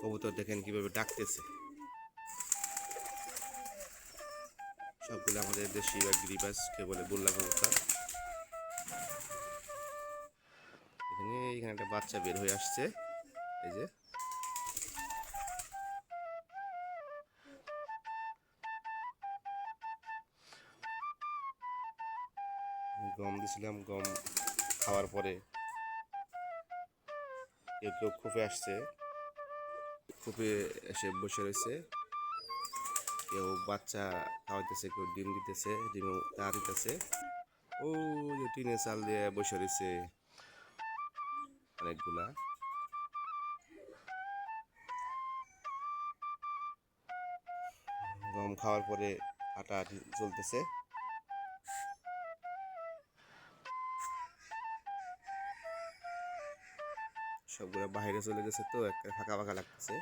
কবুতর দেখেন কীভাবে ডাকতেছে। সবগুলো আমাদের দেশি বা গিরিবাসকে বলে বুল্লা কবুতর। এখানে এখানে একটা বাচ্চা বের হয়ে আসছে। এই যে। গম দিছিলাম, গম খাওয়ার পরে কেউ কেউ খুপে আসছে। খুপে এসে বসে রয়েছে। কেউ বাচ্চা খাওয়াইতেছে, কেউ ডিম দিতেছে, ডিম তা দিতেছে। ও যে টিনে চাল দিয়ে বসে রয়েছে অনেকগুলা। গম খাওয়ার পরে আটা চলতেছে। সবগুলো বাইরে চলে গেছে তো একটা ফাঁকা ফাঁকা লাগতেছে।